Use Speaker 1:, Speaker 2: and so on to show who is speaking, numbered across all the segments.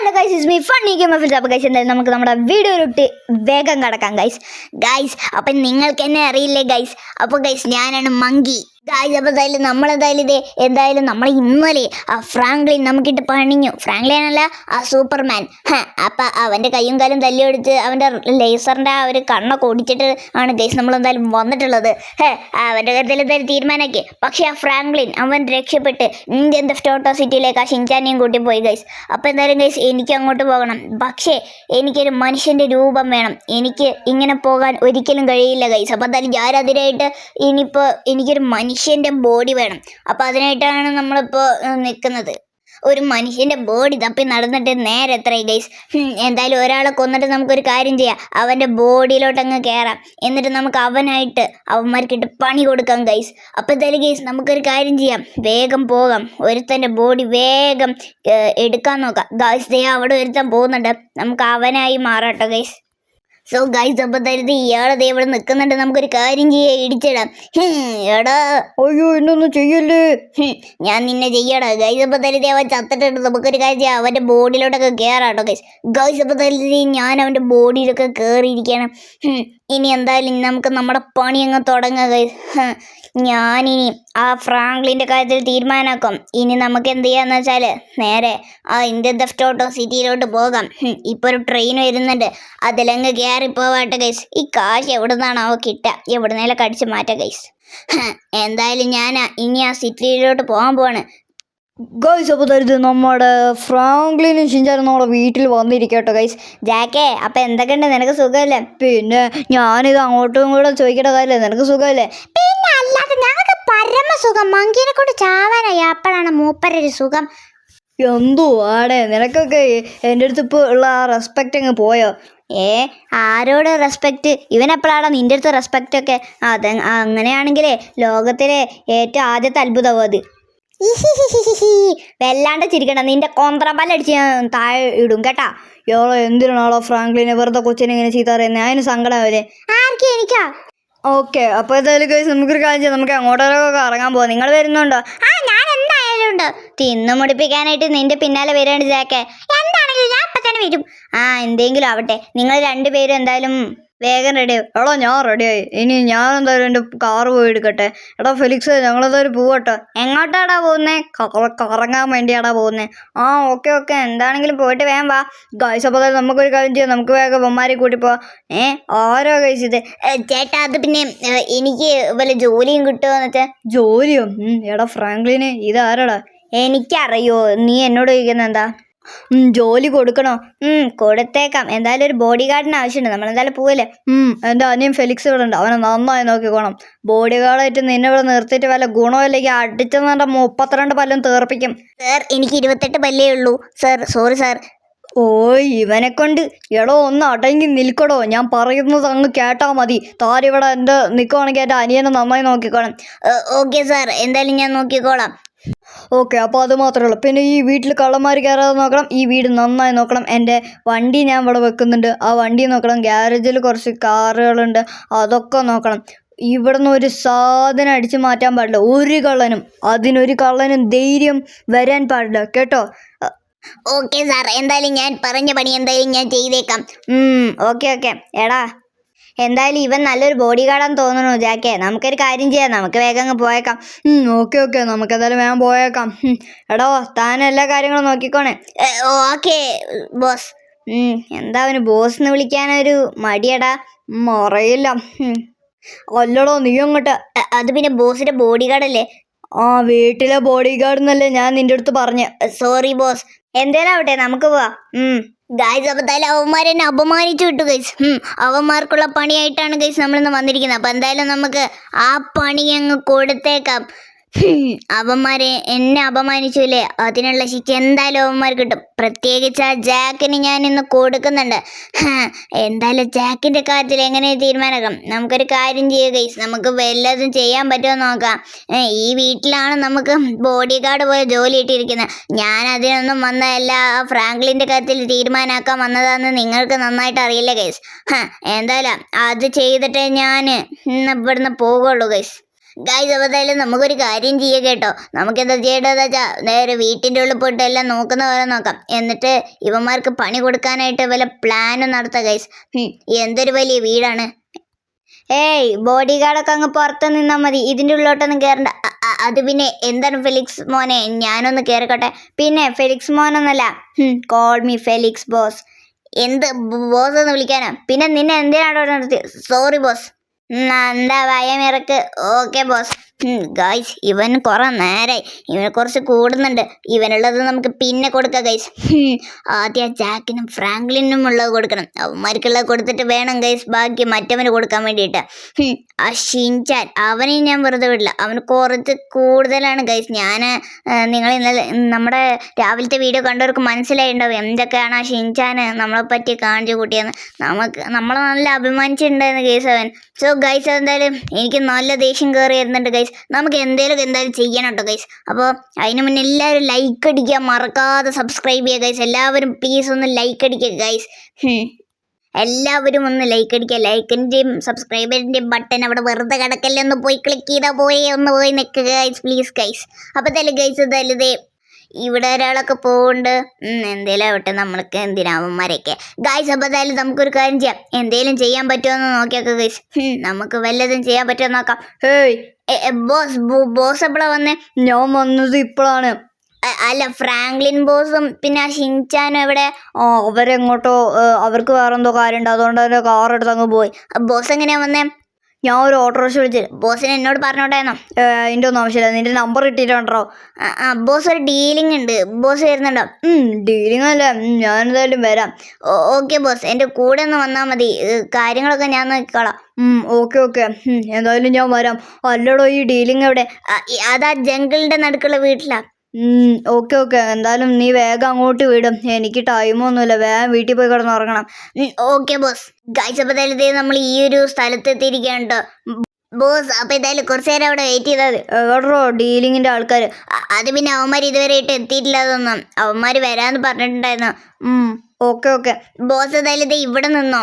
Speaker 1: Hello guys is me funny game of അപ്പോൾ guys എന്തായാലും നമുക്ക് നമ്മുടെ വീഡിയോ വീഡിയോയിലോട്ട് വേഗം കടക്കാം ഗൈസ് ഗൈസ് അപ്പം നിങ്ങൾക്ക് എന്നെ അറിയില്ലേ ഗൈസ് അപ്പോൾ ഗൈസ് ഞാനാണ് മങ്കി. ഗൈസ് അപ്പോൾ എന്തായാലും നമ്മളെന്തായാലും ഇതേ എന്തായാലും നമ്മൾ ഇന്നലെ ആ ഫ്രാങ്ക്ലിൻ നമുക്കിട്ട് പണിഞ്ഞു. ഫ്രാങ്ക്ലിൻ അല്ല ആ സൂപ്പർമാൻ. അപ്പം അവന്റെ കയ്യും കാലും തല്ലി തല്ലിയെടുത്ത് അവന്റെ ലേസറിന്റെ ആ ഒരു കണ്ണൊക്കെ ഓടിച്ചിട്ട് ആണ് ഗൈസ് നമ്മളെന്തായാലും വന്നിട്ടുള്ളത്. ഹേ അവന്റെ കാര്യത്തിൽ എന്തായാലും തീരുമാനമാക്കി. പക്ഷേ ആ ഫ്രാങ്ക്ലിൻ അവൻ രക്ഷപ്പെട്ട് ഇന്ത്യൻ ടെസ്റ്റോട്ടോ സിറ്റിയിലേക്ക് ആ ഷിൻചാനെയും കൂട്ടി പോയി ഗൈസ്. അപ്പോൾ എന്തായാലും ഗൈസ് എനിക്ക് അങ്ങോട്ട് പോകണം. പക്ഷേ എനിക്കൊരു മനുഷ്യന്റെ രൂപം വേണം. എനിക്ക് ഇങ്ങനെ പോകാൻ ഒരിക്കലും കഴിയില്ല ഗൈസ്. അപ്പോൾ എന്തായാലും ഞാനതിനായിട്ട് ഇനിയിപ്പോൾ എനിക്കൊരു മനുഷ്യന്റെ ബോഡി വേണം. അപ്പോൾ അതിനായിട്ടാണ് നമ്മളിപ്പോൾ നിൽക്കുന്നത് ഒരു മനുഷ്യന്റെ ബോഡി തപ്പി നടന്നിട്ട് നേരെ എത്ര ഗൈസ് എന്തായാലും ഒരാളെ കൊന്നിട്ട് നമുക്കൊരു കാര്യം ചെയ്യാം. അവന്റെ ബോഡിയിലോട്ട് അങ്ങ് കയറാം എന്നിട്ട് നമുക്ക് അവനായിട്ട് അവന്മാർക്കിട്ട് പണി കൊടുക്കാം ഗൈസ് അപ്പോൾ എന്തായാലും ഗൈസ് നമുക്കൊരു കാര്യം ചെയ്യാം. വേഗം പോകാം. ഒരുത്തന്റെ ബോഡി വേഗം എടുക്കാൻ നോക്കാം. ഗൈസ് ദേ അവിടെ ഒരുത്തൻ പോകുന്നുണ്ട്. നമുക്ക് അവനായി മാറാട്ടോ ഗൈസ് സോ ഗൈസ് അപ്പം തരുത് ഇയാളത് ഇവിടെ നിൽക്കുന്നുണ്ട് നമുക്കൊരു കാര്യം ചെയ്യാം. ഇടിച്ചിടാം. എടാ.
Speaker 2: അയ്യോ എന്നൊന്നും ചെയ്യല്ലേ?
Speaker 1: ഞാൻ നിന്നെ ചെയ്യടാ. ഗൈസ് അപ്പം തരുത് അവൻ ചത്തിട്ടുണ്ട്. നമുക്കൊരു കാര്യം ചെയ്യാം. അവന്റെ ബോഡിയിലോട്ടൊക്കെ കയറാട്ടോ ഗൈസ് ഗൈസ് അപ്പം തരുത് ഞാൻ അവന്റെ ബോഡിയിലൊക്കെ കയറിയിരിക്കുകയാണ് ഇനി എന്തായാലും നമുക്ക് നമ്മുടെ പണി അങ്ങ് തുടങ്ങുക ഗൈസ് ഞാനിനി ആ ഫ്രാങ്ക്ലിന്റെ കാര്യത്തിൽ തീരുമാനമാക്കും. ഇനി നമുക്ക് എന്ത് ചെയ്യാന്ന് വെച്ചാൽ നേരെ ആ ഇന്ത്യൻ ദഫ്റ്റോട്ടോ സിറ്റിയിലോട്ട് പോകാം. ഇപ്പോൾ ഒരു ട്രെയിൻ വരുന്നുണ്ട്. അതിലങ്ങ് കയറി പോവാട്ടെ ഗൈസ് ഈ കാശ് എവിടെ നിന്നാണാവോ കിട്ടുക? എവിടുന്നേലൊക്കെ അടിച്ച് മാറ്റാം ഗൈസ് എന്തായാലും ഞാൻ ഇനി ആ സിറ്റിയിലോട്ട് പോകാൻ പോവാണ്.
Speaker 2: ഗൈസ് അപ്പോൾ തരുത് നമ്മുടെ ഫ്രാങ്ക്ലിനും ഷിഞ്ചാനും നമ്മുടെ വീട്ടിൽ വന്നിരിക്കട്ടോ ഗൈസ്
Speaker 1: ജാക്കേ അപ്പം എന്തൊക്കെയുണ്ട്? നിനക്ക് സുഖമല്ലേ?
Speaker 2: പിന്നെ ഞാനിത് അങ്ങോട്ടും കൂടെ ചോദിക്കേണ്ട കാര്യമല്ലേ. നിനക്ക് സുഖമല്ലേ?
Speaker 1: പിന്നെ അല്ലാതെ ഞങ്ങൾക്ക് പരമസുഖം. മങ്കീനെ കൊണ്ട് ചാവാനായി അപ്പോഴാണ് മൂപ്പരൊരു സുഖം.
Speaker 2: എന്തോ ആടേ നിനക്കൊക്കെ എന്റെ അടുത്ത് ഇപ്പോൾ ഉള്ള ആ റെസ്പെക്റ്റ് അങ്ങ് പോയോ?
Speaker 1: ഏ ആരോട് റെസ്പെക്റ്റ് ഇവനെപ്പോഴാണ് നിന്റെ അടുത്ത് റെസ്പെക്റ്റ് ഒക്കെ? അത് അങ്ങനെയാണെങ്കിലേ ലോകത്തിലെ ഏറ്റവും ആദ്യത്തെ അത്ഭുതവും അത്. വല്ലാണ്ട് ചിരിക്കണം നിന്റെ കൊന്ത്രമ്പല്ലടിച്ച് ഞാൻ താഴെ ഇടും കേട്ടാ.
Speaker 2: യോളോ എന്തിനാണോ ഫ്രാങ്ക്ലിനെ വെറുതെ കൊച്ചിനെ ഇങ്ങനെ ചീത്ത പറയുന്നത് അതിന് സങ്കടം വരെ
Speaker 1: ആർക്കും എനിക്കാ?
Speaker 2: ഓക്കെ അപ്പോൾ എന്തായാലും നമുക്കൊരു കാര്യം ചെയ്യാം. നമുക്ക് അങ്ങോട്ടൊക്കെ ഇറങ്ങാൻ പോവാം. നിങ്ങൾ വരുന്നുണ്ടോ?
Speaker 1: ആ ഞാൻ എന്തായാലും ഉണ്ട്. തിന്നു മുടിപ്പിക്കാനായിട്ട് നിന്റെ പിന്നാലെ വരികയാണ് ജാക്കെ. എന്താണെങ്കിലും ഞാൻ തന്നെ വരും. ആ എന്തെങ്കിലും ആവട്ടെ. നിങ്ങൾ രണ്ടുപേരും എന്തായാലും വേഗം റെഡി
Speaker 2: എടാ ഞാൻ റെഡിയായി ഇനി ഞാൻ എന്തായാലും എന്റെ കാറ് പോയി എടുക്കട്ടെ. എടാ ഫെലിക്സ് ഞങ്ങളെന്തായാലും പോവട്ടെ?
Speaker 1: എങ്ങോട്ടാടാ പോകുന്നേ?
Speaker 2: കറ- കറങ്ങാൻ വേണ്ടിയാടാ പോകുന്നത് ആ ഓക്കെ ഓക്കെ എന്താണെങ്കിലും പോയിട്ട് വേഗം വാ. ഗൈസ് അപ്പോൾ നമുക്കൊരു കാര്യം ചെയ്യാം. നമുക്ക് വേഗം ബൊമ്മാരി കൂട്ടി പോവാം. ഏ ആരോ ഗൈസ് ഇത്?
Speaker 1: ചേട്ടാ അത് പിന്നെ എനിക്ക് വല്ല ജോലിയും കിട്ടുമോന്ന് വെച്ചാൽ
Speaker 2: ജോലിയോ? എടാ ഫ്രാങ്ക്ലിന് ഇതാരടാ
Speaker 1: എനിക്കറിയോ. നീ എന്നോട് ചോദിക്കുന്നത് എന്താ?
Speaker 2: ജോലി കൊടുക്കണോ?
Speaker 1: ഉം കൊടുത്തേക്കാം. എന്തായാലും ഒരു ബോഡി ഗാർഡിന് ആവശ്യമുണ്ട്. നമ്മൾ എന്തായാലും പോവില്ലേ?
Speaker 2: ഉം, എന്റെ അനിയൻ ഫെലിക്സ് ഇവിടെ ഉണ്ട്. അവനെ നന്നായി നോക്കിക്കോണം. ബോഡി ഗാർഡായിട്ട് നിന്നെ ഇവിടെ നിർത്തിയിട്ട് വല്ല ഗുണമില്ലെങ്കിൽ അടിച്ചെന്നെ മുപ്പത്തിരണ്ട് പല്ലും തീർപ്പിക്കും
Speaker 1: സാർ എനിക്ക് ഇരുപത്തെട്ട് പല്ലേ ഉള്ളൂ. സാർ സോറി സാർ
Speaker 2: ഓ ഇവനെ കൊണ്ട് എടോ ഒന്ന് അടങ്ങി നിൽക്കടോ. ഞാൻ പറയുന്നത് അങ്ങ് കേട്ടാ മതി. താരിവിടെ എന്റെ നിൽക്കുവാണെങ്കിൽ എന്റെ അനിയനെ നന്നായി നോക്കിക്കോണം.
Speaker 1: ഓക്കെ സാർ എന്തായാലും ഞാൻ നോക്കിക്കോളാം.
Speaker 2: ഓക്കെ അപ്പോൾ അത് മാത്രമേ ഉള്ളൂ. പിന്നെ ഈ വീട്ടിൽ കള്ളന്മാർ കയറാതെ നോക്കണം ഈ വീട് നന്നായി നോക്കണം. എന്റെ വണ്ടി ഞാൻ ഇവിടെ വെക്കുന്നുണ്ട്. ആ വണ്ടി നോക്കണം. ഗ്യാരേജിൽ കുറച്ച് കാറുകളുണ്ട്. അതൊക്കെ നോക്കണം. ഇവിടുന്ന് ഒരു സാധനം അടിച്ചു മാറ്റാൻ പാടില്ല. ഒരു കള്ളനും അതിനൊരു കള്ളനും ധൈര്യം വരാൻ പാടില്ല. കേട്ടോ?
Speaker 1: ഓക്കെ സാർ എന്തായാലും ഞാൻ പറഞ്ഞ പണി എന്തായാലും ഞാൻ ചെയ്തേക്കാം. Okay okay. എടാ. എന്തായാലും ഇവൻ നല്ലൊരു ബോഡി ഗാർഡാന്ന് തോന്നുന്നു ജാക്കേ. നമുക്കൊരു കാര്യം ചെയ്യാം. നമുക്ക് വേഗം അങ്ങ് പോയേക്കാം.
Speaker 2: ഓക്കെ ഓക്കെ നമുക്ക് എന്തായാലും വേഗം പോയേക്കാം. എടോ താൻ എല്ലാ കാര്യങ്ങളും നോക്കിക്കോണേ.
Speaker 1: Okay boss. എന്താ അവന് ബോസ് എന്ന് വിളിക്കാനൊരു മടിയടാ?
Speaker 2: മറയില്ല. അല്ലടോ നീ അങ്ങോട്ട്.
Speaker 1: അത് പിന്നെ ബോസിന്റെ ബോഡി ഗാർഡല്ലേ
Speaker 2: ആ വീട്ടിലെ ബോഡി ഗാർഡ് എന്നല്ലേ ഞാൻ നിന്റെ അടുത്ത് പറഞ്ഞു.
Speaker 1: Sorry boss. എന്തേലാവട്ടെ നമുക്ക് പോവാം. ഗൈസ് അപ്പോൾ എന്തായാലും അവന്മാരെ എന്നെ അപമാനിച്ചു വിട്ടു ഗൈസ് അവന്മാർക്കുള്ള പണിയായിട്ടാണ് ഗൈസ് നമ്മളിന്ന് വന്നിരിക്കുന്നത്. അപ്പോൾ എന്തായാലും നമുക്ക് ആ പണി അങ്ങ് കൊടുത്തേക്കാം. അവന്മാരെ എന്നെ അപമാനിച്ചില്ലേ അതിനുള്ള ശിക്ഷ എന്തായാലും അവന്മാർ കിട്ടും. പ്രത്യേകിച്ച് ആ ജാക്കിന് ഞാൻ ഇന്ന് കൊടുക്കുന്നുണ്ട് എന്തായാലും ജാക്കിന്റെ കാര്യത്തിൽ എങ്ങനെ തീരുമാനമാക്കാം? നമുക്കൊരു കാര്യം ചെയ്യുക നമുക്ക് വല്ലതും ചെയ്യാൻ പറ്റുമോ നോക്കാം. ഈ വീട്ടിലാണ് നമുക്ക് ബോഡി ഗാർഡ് പോയ ജോലി ഇട്ടിരിക്കുന്നത് ഞാൻ അതിനൊന്നും വന്നതല്ല ഫ്രാങ്ക്ലിന്റെ കാര്യത്തിൽ തീരുമാനമാക്കാൻ വന്നതാന്ന് നിങ്ങൾക്ക് നന്നായിട്ട് അറിയില്ല ഗൈസ് എന്തായാലും അത് ചെയ്തിട്ടേ ഞാൻ ഇന്ന് ഇവിടുന്ന് പോകുള്ളൂ ഗൈസ് ഗായ്സ് എന്തായാലും നമുക്കൊരു കാര്യം ചെയ്യുക കേട്ടോ. നമുക്കെന്താ ചെയ്യേണ്ടതെന്ന് വെച്ചാൽ നേരെ വീട്ടിന്റെ ഉള്ളിൽ പോയിട്ട് എല്ലാം നോക്കുന്ന പോലെ നോക്കാം. എന്നിട്ട് ഇവന്മാർക്ക് പണി കൊടുക്കാനായിട്ട് വല്ല പ്ലാനും നടത്താം ഗൈസ് എന്തൊരു വലിയ വീടാണ്. ഏയ് ബോഡി ഗാർഡൊക്കെ അങ്ങ് പുറത്ത് നിന്നാൽ മതി. ഇതിന്റെ ഉള്ളിലോട്ടൊന്നും കയറണ്ട അത് പിന്നെ എന്താണ് ഫെലിക്സ് മോനെ? ഞാനൊന്ന് കയറിക്കോട്ടെ പിന്നെ ഫെലിക്സ് മോനൊന്നല്ല. കോൾ മീ ഫെലിക്സ് ബോസ് എന്ത് ബോസ് എന്ന് വിളിക്കാനാ? പിന്നെ നിന്നെ എന്തിനാണ് നിർത്തി സോറി ബോസ് എന്താ ഭയമിറക്ക് ഓക്കെ ബോസ് ഗൈസ് ഇവൻ കുറെ നേരായി. ഇവനെ കുറച്ച് കൂടുന്നുണ്ട്. ഇവനുള്ളത് നമുക്ക് പിന്നെ കൊടുക്കാം ഗൈസ് ആദ്യം ആ ജാക്കിനും ഫ്രാങ്ക്ലിനും ഉള്ളത് കൊടുക്കണം. അവന്മാർക്കുള്ളത് കൊടുത്തിട്ട് വേണം ഗൈസ് ബാക്കി മറ്റവന് കൊടുക്കാൻ വേണ്ടിയിട്ട്. ഷിൻചാൻ അവനെ ഞാൻ വെറുതെ വിടില്ല. അവന് കുറച്ച് കൂടുതലാണ് ഗൈസ് ഞാൻ നിങ്ങൾ ഇന്നലെ നമ്മുടെ രാവിലത്തെ വീഡിയോ കണ്ടവർക്ക് മനസ്സിലായിട്ടുണ്ടാവും എന്തൊക്കെയാണ് ആ ഷിൻചാൻ നമ്മളെ പറ്റി കാണിച്ചു കൂട്ടിയെന്ന്. നമുക്ക് നമ്മളെ നല്ല അഭിമാനിച്ചിട്ടുണ്ടായിരുന്നു ഗൈസ് അവൻ. സോ ഗൈസ് എന്തായാലും എനിക്ക് നല്ല ദേഷ്യം കയറി വരുന്നുണ്ട് ഗൈസ് നമുക്ക് എന്തെങ്കിലും എന്തായാലും ചെയ്യണം കേട്ടോ ഗൈസ് അപ്പോൾ അതിന് മുന്നേ എല്ലാവരും ലൈക്ക് അടിക്കുക മറക്കാതെ സബ്സ്ക്രൈബ് ചെയ്യുക ഗൈസ് എല്ലാവരും പ്ലീസ് ഒന്ന് ലൈക്ക് അടിക്കുക ഗൈസ് എല്ലാവരും ഒന്ന് ലൈക്ക് അടിക്കുക. ലൈക്കിന്റെയും സബ്സ്ക്രൈബറിന്റെയും ബട്ടൺ അവിടെ വെറുതെ കിടക്കല്ലേ? ഒന്ന് പോയി ക്ലിക്ക് ചെയ്താൽ പോയി ഒന്ന് പോയി നിൽക്കുക ഗൈസ് പ്ലീസ് ഗൈസ് അപ്പോൾ തന്നെ ഗൈസ് തലുതേ ഇവിടെ ഒരാളൊക്കെ പോകുന്നുണ്ട് എന്തേലും ആവട്ടെ. നമ്മൾക്ക് എന്തിനാവന്മാരെയൊക്കെ. ഗായ്സ് അപ്പോൾ എന്തായാലും നമുക്കൊരു കാര്യം ചെയ്യാം. എന്തേലും ചെയ്യാൻ പറ്റുമോ എന്ന് നോക്കിയൊക്കെ ഗൈസ് നമുക്ക് വല്ലതും ചെയ്യാൻ പറ്റുമോ നോക്കാം.
Speaker 2: ഹേയ്
Speaker 1: ബോസ് ബോസ് എപ്പോഴാണ് വന്നേ?
Speaker 2: ഞാൻ വന്നത് ഇപ്പോഴാണ്
Speaker 1: അല്ല ഫ്രാങ്ക്ലിൻ ബോസും പിന്നെ ആ ഷിൻചാനും എവിടെ?
Speaker 2: ആ അവരെങ്ങോട്ടോ അവർക്ക് വേറെ എന്തോ കാര്യമുണ്ട്. അതുകൊണ്ട് തന്നെ കാർ എടുത്ത് അങ്ങ് പോയി.
Speaker 1: ബോസ് എങ്ങനെയാ വന്നേ?
Speaker 2: ഞാൻ ഒരു ഓട്ടോറിക്ഷ വിളിച്ചത്
Speaker 1: ബോസിന് എന്നോട്
Speaker 2: പറഞ്ഞോട്ടേന്നോ? എന്റെ ഒന്നും ആവശ്യമില്ല. നിന്റെ നമ്പർ ഇട്ടിട്ടുണ്ടോ
Speaker 1: ആ, ബോസ് ഒരു ഡീലിംഗ് ഉണ്ട്. ബോസ് വരുന്നുണ്ടോ?
Speaker 2: ഡീലിംഗ് അല്ല. ഞാൻ എന്തായാലും വരാം.
Speaker 1: Okay boss. എന്റെ കൂടെ ഒന്ന് വന്നാൽ മതി. കാര്യങ്ങളൊക്കെ ഞാൻ നോക്കിക്കോളാം.
Speaker 2: Okay okay. എന്തായാലും ഞാൻ വരാം. അല്ലടോ ഈ ഡീലിംഗ് എവിടെ?
Speaker 1: അതാ ജംഗിളിന്റെ നടുക്കുള്ള വീട്ടിലാ.
Speaker 2: Okay okay. എന്തായാലും നീ വേഗം അങ്ങോട്ട് വിടും. എനിക്ക് ടൈമൊന്നുമില്ല വേഗം വീട്ടിൽ പോയി കിടന്നുറങ്ങണം
Speaker 1: ഓക്കെ ബോസ് ഗൈസ് അപ്പോൾ എന്തായാലും നമ്മൾ ഈ ഒരു സ്ഥലത്ത് എത്തിയിരിക്കുകയാണ് ബോസ് അപ്പോൾ എന്തായാലും കുറച്ച് നേരം അവിടെ വെയിറ്റ് ചെയ്താൽ
Speaker 2: എവിടോ ഡീലിങ്ങിന്റെ ആൾക്കാർ
Speaker 1: അത് പിന്നെ അവന്മാർ ഇതുവരെ ആയിട്ട് എത്തിയിട്ടില്ല അതൊന്നും അവന്മാർ വരാന്ന് പറഞ്ഞിട്ടുണ്ടായിരുന്നു.
Speaker 2: Okay okay.
Speaker 1: ബോസ് എന്തായാലും ഇത് ഇവിടെ നിന്നോ.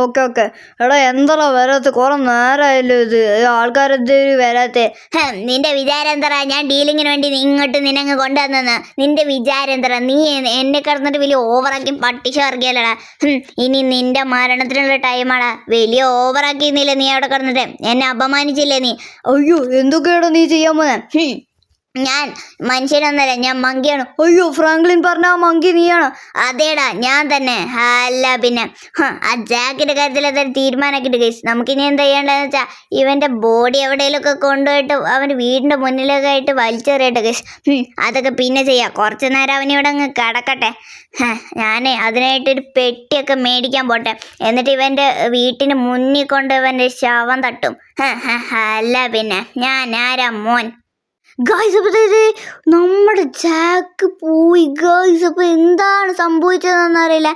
Speaker 2: Okay okay. എടാ എന്താടാ വരാത്ത? കുറെ നേരമായല്ലോ ഇത്. ആൾക്കാരെന്ത് വരാത്തെ?
Speaker 1: നിന്റെ വിചാരം എന്താ ഞാൻ ഡീലിങ്ങിന് വേണ്ടി ഇങ്ങോട്ട് നിനങ്ങ് കൊണ്ടുവന്നെന്ന് നിന്റെ വിചാരം എന്താ നീ എന്നെ കിടന്നിട്ട് വലിയ ഓവറാക്കി പട്ടിഷ ഇറക്കിയല്ലടാ. ഇനി നിന്റെ മരണത്തിനുള്ള ടൈമാണ് വലിയ ഓവറാക്കിയിരുന്നില്ല നീ അവിടെ കിടന്നിട്ട്? എന്നെ അപമാനിച്ചില്ലേ നീ?
Speaker 2: അയ്യോ എന്തൊക്കെയാണോ നീ ചെയ്യാൻ പോന്നെ?
Speaker 1: ഹും, ഞാൻ മനുഷ്യനൊന്നല്ല ഞാൻ മങ്കിയാണ്.
Speaker 2: അയ്യോ ഫ്രാങ്ക്ലിൻ പറഞ്ഞ ആ മങ്കി നീയാണോ?
Speaker 1: അതേടാ ഞാൻ തന്നെ. അല്ല പിന്നെ ആ ജാക്കിന്റെ കാര്യത്തിൽ എന്തായാലും തീരുമാനമാക്കിയിട്ട് ഗൈസ് നമുക്കിനി എന്താ ചെയ്യേണ്ടതെന്ന് വെച്ചാൽ ഇവന്റെ ബോഡി എവിടെയെങ്കിലുമൊക്കെ കൊണ്ടുപോയിട്ട് അവന്റെ വീടിന്റെ മുന്നിലൊക്കെ ആയിട്ട് വലിച്ചെറിയട്ടെ ഗൈസ് അതൊക്കെ പിന്നെ ചെയ്യാം. കുറച്ച് നേരം അവൻ ഇവിടെ അങ്ങ് കിടക്കട്ടെ. ഞാൻ അതിനായിട്ടൊരു പെട്ടിയൊക്കെ മേടിക്കാൻ പോട്ടെ. എന്നിട്ട് ഇവന്റെ വീട്ടിന് മുന്നിൽ കൊണ്ട് ഇവന്റെ ശവം തട്ടും. അല്ല പിന്നെ ഞാൻ ആരാ മോൻ? ഗായ്സ് അപ്പൊ ഇത് നമ്മുടെ ജാക്ക് പോയി. ഗായ്സ് അപ്പൊ എന്താണ് സംഭവിച്ചതെന്ന് അറിയില്ല.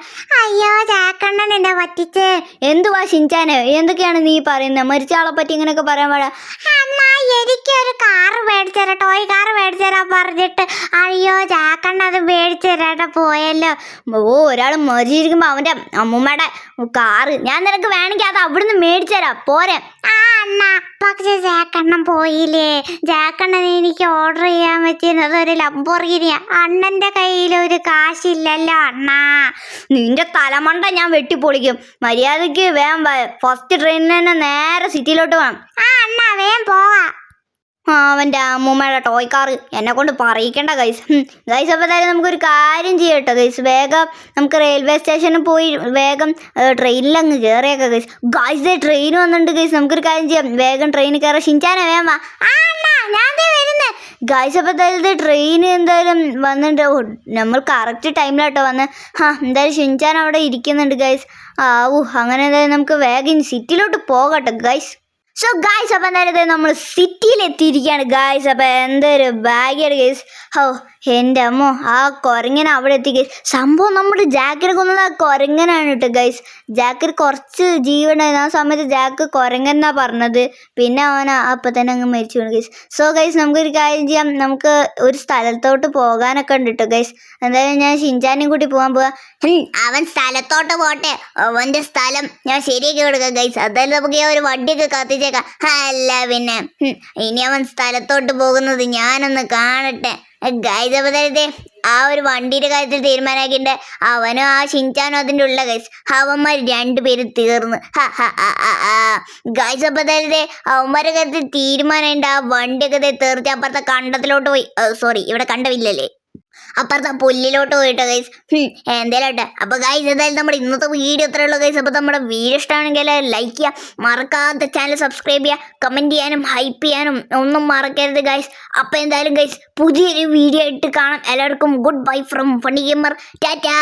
Speaker 1: അയ്യോ ജാക്കണ്ണൻ എന്നെ പറ്റിച്ചേ. എന്തുവാ ശിഞ്ചാന് എന്തൊക്കെയാണ് നീ പറയുന്നത് മരിച്ച ആളെ പറ്റി ഇങ്ങനെയൊക്കെ പറയാൻ പാടാ. അണ്ണാ എനിക്കൊരു കാറ് മേടിച്ചേരാ ടോയ് കാറ് മേടിച്ചേരാ പറഞ്ഞിട്ട് അയ്യോ ജാക്കണ്ണ അത് മേടിച്ചേരാട്ടെ പോയല്ലോ. ഓ ഒരാൾ മരിച്ചിരിക്കുമ്പോ അവന്റെ അമ്മൂമ്മയുടെ കാറ് ഞാൻ നിനക്ക് വേണമെങ്കിൽ അത് അവിടുന്ന് മേടിച്ചേരാ പോരെ. ആ അണ്ണ പക്ഷെ ജാക്കണ്ണൻ പോയില്ലേ? ജാക്കണ്ണൻ എനിക്ക് ഓർഡർ ചെയ്യാൻ പറ്റിയത് ഒരു ലംബോർഗിനിയാ അണ്ണന്റെ കയ്യിൽ ഒരു കാശില്ലല്ലോ അണ്ണ. നിന്റെ തലമണ്ട ഞാൻ വെട്ടിപ്പൊളിക്കും. മര്യാദയ്ക്ക് വേഗം ഫസ്റ്റ് ട്രെയിനിൽ തന്നെ നേരെ സിറ്റിയിലോട്ട് വേണം ആ അണ്ണ അവന്റെ അമ്മൂമ്മയുടെ ടോയ് കാർ എന്നെ കൊണ്ട് പറയിക്കണ്ട ഗൈസ് ഗൈസ് അപ്പോൾ തന്നെ നമുക്കൊരു കാര്യം ചെയ്യട്ടോ ഗൈസ് വേഗം നമുക്ക് റെയിൽവേ സ്റ്റേഷനിൽ പോയി വേഗം ട്രെയിനിൽ അങ്ങ് കയറിയേക്കാം ഗൈസ് ഗൈസ് ട്രെയിൻ വന്നിട്ടുണ്ട് ഗൈസ് നമുക്കൊരു കാര്യം ചെയ്യാം. വേഗം ട്രെയിനിൽ കയറാം. ഷിൻചാനെ ഞാൻ വരുന്നെ. ഗൈസ് അപ്പോൾ എന്തായാലും ട്രെയിൻ എന്തായാലും വന്നിട്ടുണ്ട് നമ്മൾ കറക്റ്റ് ടൈമിലാട്ടോ വന്ന്. ആ എന്തായാലും ഷിൻചാൻ അവിടെ ഇരിക്കുന്നുണ്ട് ഗൈസ് ആ അങ്ങനെ എന്തായാലും നമുക്ക് വേഗം സിറ്റിയിലോട്ട് പോകട്ടെ ഗൈസ് സോ ഗായ്സ് അപ്പം നേരത്തെ നമ്മൾ സിറ്റിയിൽ എത്തിയിരിക്കുകയാണ് ഗായ്സ് അപ്പം എന്തൊരു ഭാഗ്യാണ് ഗൈസ് ഓ എന്റെ അമ്മോ ആ കുരങ്ങനെ അവിടെ എത്തി ഗൈസ് സംഭവം നമ്മുടെ ജാക്കിനെ കൊന്നത് ആ കുരങ്ങനാണ് കേട്ടോ ഗൈസ് ജാക്കിന് കുറച്ച് ജീവനായിരുന്നു ആ സമയത്ത് ജാക്ക് കുരങ്ങൻ എന്നാ പറഞ്ഞത്. പിന്നെ അവൻ അപ്പം തന്നെ അങ്ങ് മരിച്ചു വീണു ഗൈസ് സോ ഗൈസ് നമുക്കൊരു കാര്യം ചെയ്യാം. നമുക്ക് ഒരു സ്ഥലത്തോട്ട് പോകാനൊക്കെ ഉണ്ട് കേട്ടോ ഗൈസ് എന്തായാലും ഞാൻ ഷിൻചാനും കൂട്ടി പോകാൻ പോവാ. അവൻ സ്ഥലത്തോട്ട് പോട്ടെ. അവന്റെ സ്ഥലം ഞാൻ ശരിയാക്കി കൊടുക്കാം ഗൈസ് എന്തായാലും നമുക്ക് ഈ ഒരു വണ്ടിയൊക്കെ കത്തിച്ച് വെച്ചേക്കാം അല്ല പിന്നെ ഇനി അവൻ സ്ഥലത്തോട്ട് പോകുന്നത് ഞാനൊന്ന് കാണട്ടെ. ദേ ആ ഒരു വണ്ടിയുടെ കാര്യത്തിൽ തീരുമാനാക്കിണ്ട് അവനും ആ ഷിൻചാനും അതിന്റെ ഉള്ള ഗൈസ്. അവന്മാർ രണ്ടുപേരും തീർന്ന്. ഗൈസ് അപ്പൊ ദേ അവന്മാരുടെ കാര്യത്തിൽ തീരുമാനമുണ്ട് ആ വണ്ടിയൊക്കെ തീർച്ച അപ്പുറത്തെ കണ്ടത്തിലോട്ട് പോയി. സോറി ഇവിടെ കണ്ടമില്ലല്ലേ അപ്പുറത്തെ പുല്ലിലോട്ട് പോയിട്ടോ ഗൈസ് എന്തേലോട്ടെ. അപ്പൊ ഗൈസ് എന്തായാലും നമ്മുടെ ഇന്നത്തെ വീഡിയോ ഇത്രയേ ഉള്ളൂ ഗൈസ് അപ്പൊ നമ്മുടെ വീഡിയോ ഇഷ്ടമാണെങ്കിൽ ലൈക്ക് ചെയ്യുക മറക്കാത്ത ചാനൽ സബ്സ്ക്രൈബ് ചെയ്യുക കമന്റ് ചെയ്യാനും ഹൈപ്പ് ചെയ്യാനും ഒന്നും മറക്കരുത് ഗൈസ് അപ്പൊ എന്തായാലും ഗൈസ് പുതിയൊരു വീഡിയോ ആയിട്ട് കാണാം. എല്ലാവർക്കും good bye from funny gamer tata